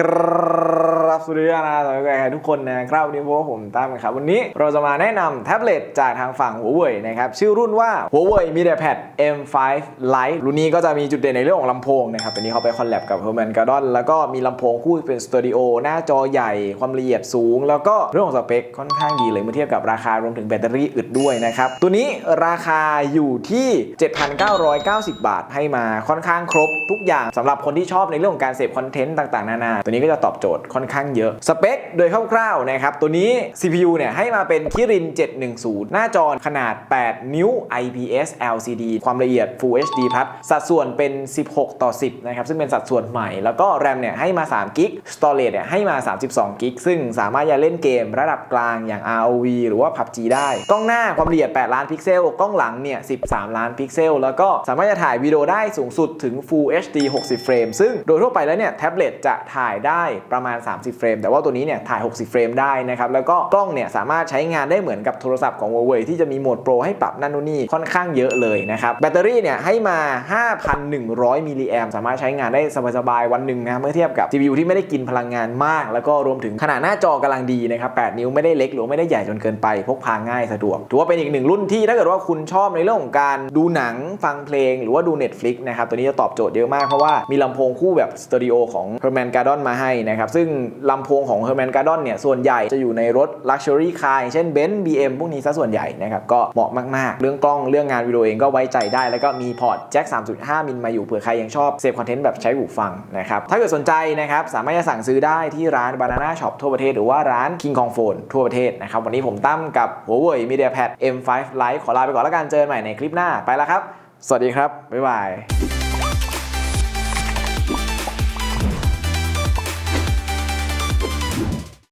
ครับ สวัสดีนะสวัสดีทุกคนนะครับวันนี้พวกผมตั้มครับวันนี้เราจะมาแนะนำแท็บเล็ตจากทางฝั่ง Huawei นะครับชื่อรุ่นว่า Huawei MediaPad M5 Lite รุ่นนี้ก็จะมีจุดเด่นในเรื่องของลำโพงนะครับตัวนี้เขาไปคอลแลบกับ Herman Kardon แล้วก็มีลำโพงคู่เป็นสตูดิโอหน้าจอใหญ่ความละเอียดสูง แล้วก็เรื่องของสเปคค่อนข้างดีเลยเมื่อเทียบกับราคารวมถึงแบตเตอรี่อึดด้วยนะครับตัวนี้ราคาอยู่ที่ 7,990 บาท ให้มาค่อนข้างครบทุกอย่างสำหรับคนที่ชอบในเรื่องของการเสพคอนเทนต์ต่างๆนานาตัวนี้ก็จะตอบโจทย์ค่อนข้างเยอะ สเปคโดยคร่าวๆนะครับ ตัวนี้ CPU เนี่ยให้มาเป็นคิริน 710 หน้าจอขนาด 8 นิ้ว IPS LCD ความละเอียด Full HD พัดสัดส่วนเป็น 16 ต่อ 10 นะครับ ซึ่งเป็นสัดส่วนใหม่ แล้วก็ RAM เนี่ยให้มา3กิก Storage เนี่ยให้มา 32กิกซึ่งสามารถจะเล่นเกมระดับกลางอย่าง ROV หรือว่า PUBG ได้ กล้องหน้าความละเอียด 8 ล้านพิกเซล กล้องหลังเนี่ย 13 ล้านพิกเซล แล้วก็สามารถจะถ่ายวิดีโอได้สูงสุดถึง Full HD 60 เฟรม ซึ่งโดยทั่วไปแล้วเนี่ยแท็บเล็ตจะถ่ายได้ประมาณ 30เฟรม แต่ว่าตัวนี้เนี่ยถ่าย 60 เฟรมได้นะครับ แล้วก็กล้องเนี่ยสามารถใช้งานได้เหมือนกับโทรศัพท์ของ Huawei ที่จะมีโหมดโปรให้ปรับนั่นนู่นนี่ค่อนข้างเยอะเลยนะครับ แบตเตอรี่เนี่ยให้มา 5,100 มิลลิแอมสามารถใช้งานได้สบายๆวันหนึ่งนะเมื่อเทียบกับ CPU ที่ไม่ได้กินพลังงานมาก แล้วก็รวมถึงขนาดหน้าจอกำลังดีนะครับ8นิ้วไม่ได้เล็กหรือไม่ได้ใหญ่จนเกินไป พกพาง่ายสะดวกถือว่าเป็นอีกหนึ่งรุ่นที่ถ้าเกิดว่าคุณชอบในเรื่องของการดูหนังฟังเพลง หรือว่าดู Netflix นะครับตัวนี้จะตอบโจทย์เยอะมากเพราะว่ามีลำโพงคู่แบบสตูดิโอของ Herman Kardon มาให้นะครับซึ่งลลำโพงของ Herman Kardon เนี่ยส่วนใหญ่จะอยู่ในรถ Luxury Car อย่างเช่น Benz BM พวกนี้ซะส่วนใหญ่นะครับก็เหมาะมากๆ เรื่องกล้องเรื่องงานวิดีโอเองก็ไว้ใจได้ แล้วก็มีพอร์ตแจ็ค3.5 มิลมาอยู่เผื่อใครยังชอบเสพคอนเทนต์แบบใช้หูฟังนะครับถ้าเกิดสนใจนะครับสามารถจะสั่งซื้อได้ที่ร้าน Banana Shop ทั่วประเทศหรือว่าร้าน King Kong Phone ทั่วประเทศนะครับวันนี้ผมตั้มกับ Huawei MediaPad M5 Lite ขอลาไปก่อนแล้วกันเจอกันใหม่ในคลิปหน้าไปแล้วครับ สวัสดีครับบ๊ายบาย